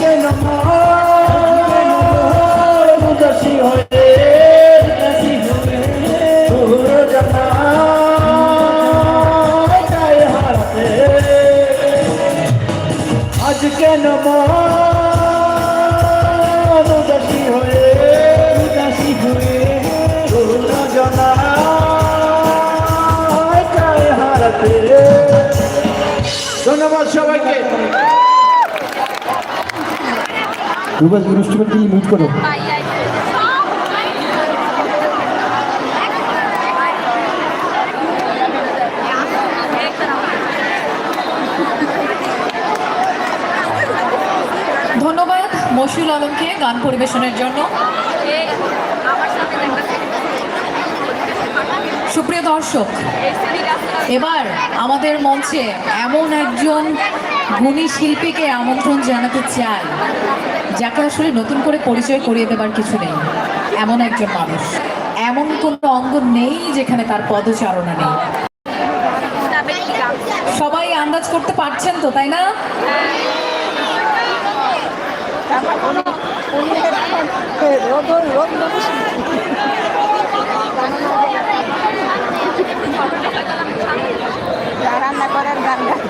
কেন উদাসী হয়ে আজ কেন উদাসী হয়ে উদাসী হয়ে জানা। ধন্যবাদ সবাইকে। মিউট করো। ধন্যবাদ মশিউল আলমকে গান পরিবেশনের জন্য। সুপ্রিয় দর্শক, এবার আমাদের মঞ্চে এমন একজন গুণী শিল্পীকে আমন্ত্রণ জানাতে চাই। যাকে আসলে নতুন করে পরিচয় করিয়ে দেবার কিছু নেই, এমন একজন মানুষ। এমন কোনো অঙ্গ নেই যেখানে তার পদচারণা নেই। সবাই আন্দাজ করতে পারছেন তো, তাই না? রান্না করার গান গান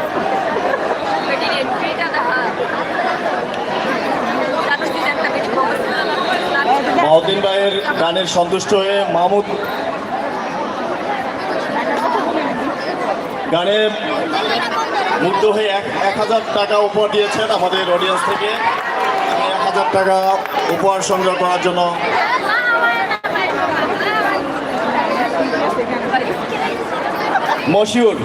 মাহদিন ভাইয়ের গানের সন্তুষ্ট হয়ে মাহমুদ গানে মুগ্ধ হয়ে এক এক হাজার টাকা উপহার দিয়েছেন আমাদের অডিয়েন্স থেকে। এক হাজার টাকা উপহার সংগ্রহ করার জন্য মশিউর।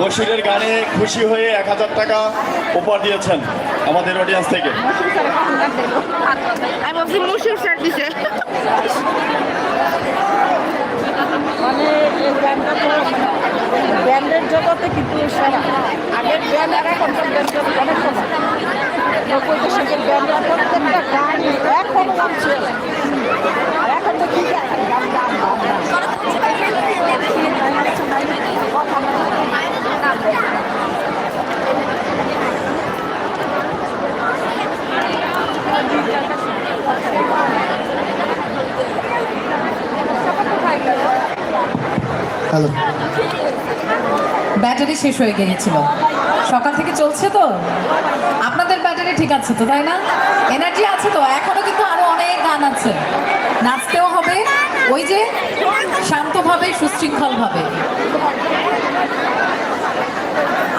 মশিউরের গানে খুশি হয়ে এক হাজার টাকা উপহার দিয়েছেন আমাদের অডিয়েন্স থেকে। মানে তো ব্যান্ডের জগতে কিন্তু আগের ব্যান্ড আর এখনকার ব্যান্ডের অনেক সময় নব্বই দশকের ব্যান্ডের প্রত্যেকটা গান এখন গাচ্ছে আর এখন তো কি গান গান গান গান কথা হ্যালো ব্যাটারি শেষ হয়ে গিয়েছিল। সকাল থেকে চলছে তো? আপনাদের ব্যাটারি ঠিক আছে তো, তাই না? এনার্জি আছে তো? এখনও কিন্তু আরও অনেক গান আছে। নাচতেও হবে। ওই যে শান্তভাবে, সুশৃঙ্খলভাবে।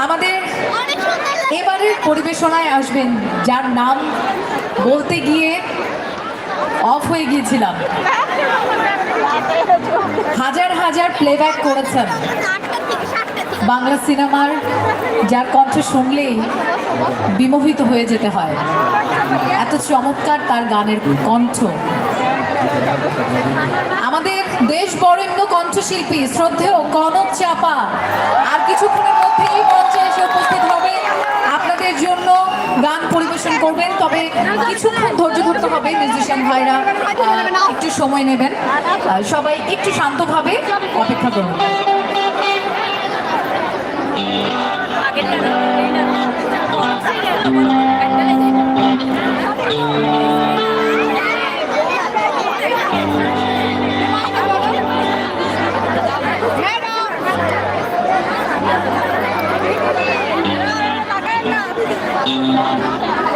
আমাদের এবারে পরিবেশনায় আসবেন, যার নাম বলতে গিয়ে অফ হয়ে গিয়েছিলাম। হাজার হাজার প্লেব্যাক করেছেন। বাংলা সিনেমার যার কণ্ঠ শুনলেই বিমোহিত হয়ে যেতে হয়। এত চমৎকার তার গানের কণ্ঠ। আমাদের দেশ বরেণ্য কণ্ঠশিল্পী শ্রদ্ধেয় কনক চাপা, আর কিছুক্ষণের মধ্যেই মঞ্চে এসে উপস্থিত গান পরিবেশন করবেন, তবে কিছুক্ষণ ধৈর্য ধরতে হবে মিউজিশিয়ান ভাইরা। একটু সময় নেবেন। সবাই একটু শান্তভাবে অপেক্ষা করুন। আজকে ড্যান্স